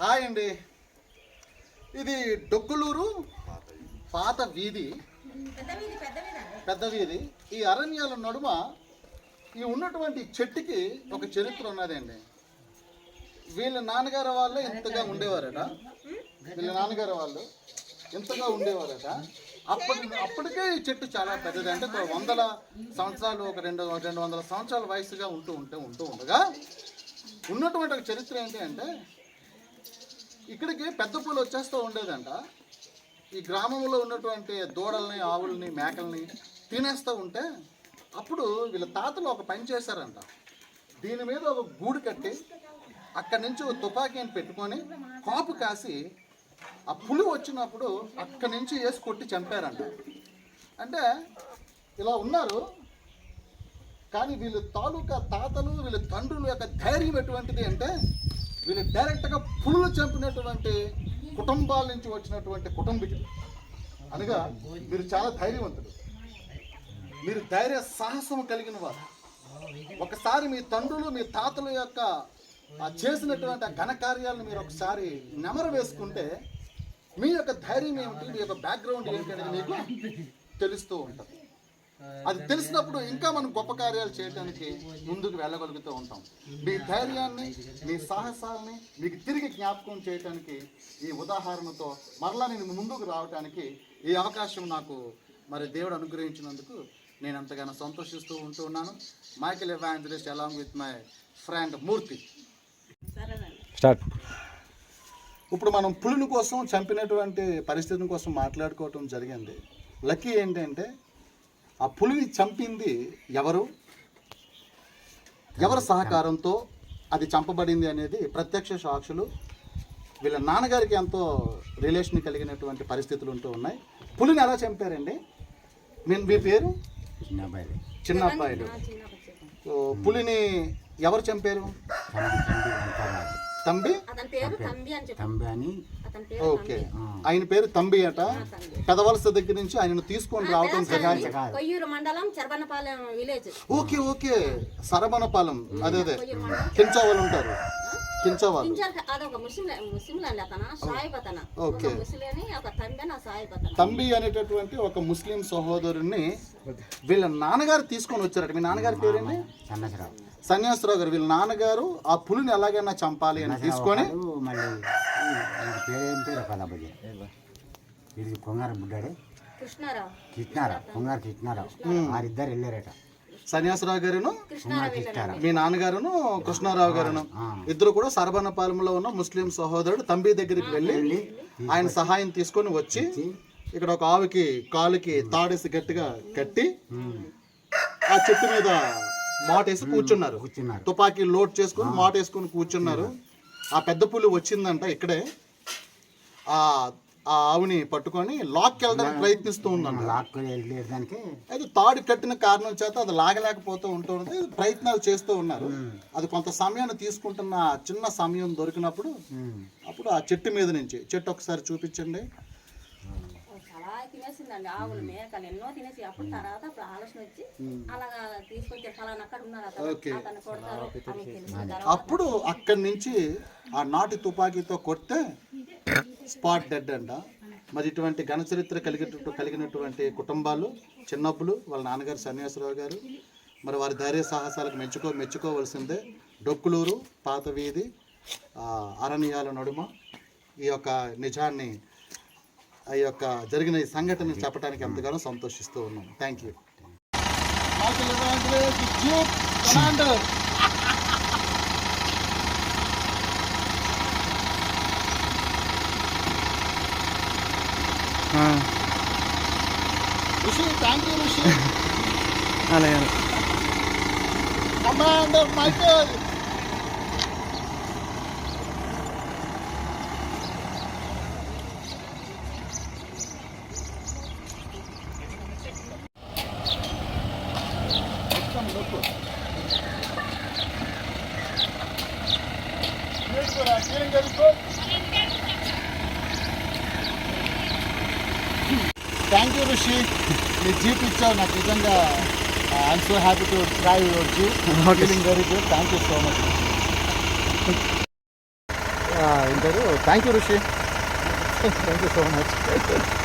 Hi అండి. ఇది డొక్కులూరు పాత వీధి. పెద్ద వీధి. ఈ అరణ్యాల నడుమ ఈ ఉన్నటువంటి చెట్టుకి ఒక చరిత్ర ఉన్నదండి. వీళ్ళ నాన్నగారు వాళ్ళు ఇంతగా ఉండేవారట. వీళ్ళ నాన్నగారు వాళ్ళు ఇంతగా ఉండేవారట. అప్పటి అప్పటికే ఈ చెట్టు చాలా పెద్దది. అంటే ఒక వందల సంవత్సరాలు ఒక రెండు రెండు వందల సంవత్సరాల వయసుగా ఉంటూ ఉంటే ఉంటూ ఉండగా ఉన్నటువంటి ఒక చరిత్ర ఏంటి అంటే ఇక్కడికి పెద్ద పూలు వచ్చేస్తూ ఉండేదంట. ఈ గ్రామంలో ఉన్నటువంటి దూడల్ని ఆవుల్ని మేకల్ని తినేస్తూ ఉంటే అప్పుడు వీళ్ళ తాతలు ఒక పని చేశారంట. దీని మీద ఒక గూడు కట్టి అక్కడి నుంచి ఒక తుపాకీని పెట్టుకొని కాపు కాసి ఆ పులి వచ్చినప్పుడు అక్కడి నుంచి వేసి కొట్టి చంపారంట. అంటే ఇలా ఉన్నారు కానీ వీళ్ళ తాలూకా తాతలు వీళ్ళ తండ్రుల యొక్క ధైర్యం ఎటువంటిది అంటే వీళ్ళు డైరెక్ట్గా పులులు చంపినటువంటి కుటుంబాల నుంచి వచ్చినటువంటి కుటుంబీకులు. అనగా మీరు చాలా ధైర్యవంతులు. మీరు ధైర్య సాహసం కలిగిన వారు. ఒకసారి మీ తండ్రులు మీ తాతల యొక్క ఆ చేసినటువంటి ఆ ఘనకార్యాలను మీరు ఒకసారి నెమరు వేసుకుంటే మీ యొక్క ధైర్యం ఏమిటి? మీ యొక్క బ్యాక్గ్రౌండ్ ఏమిటి అనేది మీకు తెలుస్తూ ఉంటుంది. అది తెలిసినప్పుడు ఇంకా మనం గొప్ప కార్యాలు చేయడానికి ముందుకు వెళ్ళగలుగుతూ ఉంటాం. మీ ధైర్యాన్ని మీ సాహసాన్ని మీకు తిరిగి జ్ఞాపకం చేయడానికి ఈ ఉదాహరణతో మరలా నేను ముందుకు రావడానికి ఈ అవకాశం నాకు మరి దేవుడు అనుగ్రహించినందుకు నేను అంతగానో సంతోషిస్తూ ఉంటూ ఉన్నాను. Evangelist along with my friend Murthy start. ఇప్పుడు మనం పులిని కోసం చంపినటువంటి పరిస్థితిని కోసం మాట్లాడుకోవటం జరిగింది. లక్కీ ఏంటంటే ఆ పులిని చంపింది ఎవరు? ఎవరి సహకారంతో అది చంపబడింది అనేది ప్రత్యక్ష సాక్షులు వీళ్ళ నాన్నగారికి ఎంతో రిలేషన్ కలిగినటువంటి పరిస్థితులు ఉంటూ ఉన్నాయి. పులిని ఎలా చంపారండి? మీ మీ పేరు? చిన్న అబ్బాయి చిన్న అబ్బాయిలు పులిని ఎవరు చంపారు. తంబి? తంబి పేరు అని పేరు ఓకే. ఆయన పేరు తంబి అట. పెదవలస దగ్గర నుంచి ఆయనను తీసుకొని రావటం జరిగింది కొయ్యూరు మండలం Charbanapalem village. Okay okay. Saramanapalem అదే అదే. కించవాళ్ళు ఉంటారు. కించవాళ్ళు ఓకే. తంబి అనేటటువంటి ఒక ముస్లిం సహోదరుణ్ణి వీళ్ళ నాన్నగారు తీసుకొని వచ్చారట. మీ నాన్నగారి పేరేంటి? సన్నసరావు సన్యాసరావు గారు వీళ్ళ నాన్నగారు ఆ పులిని ఎలాగైనా చంపాలి అని తీసుకొని మళ్ళీ ఈ పేరు ఏం పేరు? కలబడి ఇది కొంగారం బుడ్డాడే కృష్ణారావు. కొంగారు కృష్ణారావు. వారిద్దరు వెళ్ళారట. సన్యాసరావు గారును మీ నాన్నగారును కృష్ణారావు గారును. ఇద్దరు కూడా సరబనపాలెంలో ఉన్న ముస్లిం సహోదరుడు తంబి దగ్గరికి వెళ్ళి ఆయన సహాయం తీసుకొని వచ్చి ఇక్కడ ఒక ఆవుకి కాలుకి తాడేసి గట్టిగా కట్టి ఆ చెట్టు మీద మాటేసి కూర్చున్నారు. కూర్చున్నారు. తుపాకీ లోడ్ చేసుకొని మాటేసుకొని కూర్చున్నారు. ఆ పెద్ద పులి వచ్చిందంట ఇక్కడే. ఆ ఆ ఆవుని పట్టుకొని లాక్కి వెళ్ళడానికి ప్రయత్నిస్తూ ఉందంట. లాక్కొని అయితే తాడు కట్టిన కారణం చేత అది లాగలేకపోతూ ఉంటుంది ప్రయత్నాలు చేస్తూ ఉన్నారు. అది కొంత సమయాన్ని తీసుకుంటున్న చిన్న సమయం దొరికినప్పుడు అప్పుడు ఆ చెట్టు మీద నుంచి చెట్టు ఒకసారి చూపించండి. తినేసిందండి ఆవులు మేకలు ఎన్నో తినేసి అప్పుడు తర్వాత అప్పుడు ఆలోచన వచ్చి అలాగా తీసుకొచ్చి ఫలానా అక్కడ ఉన్నారు ఓకే. అతను అతను కొడతారు అని తెలిసిన తర్వాత అప్పుడు అక్కడి నుంచి ఆ నాటి తుపాకీతో కొడితే స్పాట్ డెడ్ అంట. మరి ఇటువంటి ఘనచరిత్ర కలిగినట్టు కలిగినటువంటి కుటుంబాలు చిన్నప్పులు వాళ్ళ నాన్నగారు సన్యాసరావు గారు మరి వారి ధైర్య సాహసాలకు మెచ్చుకో మెచ్చుకోవాల్సిందే డొక్కులూరు పాత వీధి ఆ, అరణ్యాల నడుమ ఈ యొక్క నిజాన్ని ఈ యొక్క జరిగిన ఈ సంఘటన చెప్పడానికి ఎంతగానో సంతోషిస్తూ ఉన్నాం. Thank you Rishi thank you Rishi. అలాగే. కమాండర్ మైకేల్ థ్యాంక్ యూ ఋషి నీ జీప్ ఇచ్చావు నాకు నిజంగా I'm so happy to drive your jeep feeling very good thank you so much ఏంటారు thank you Rishi thank you so much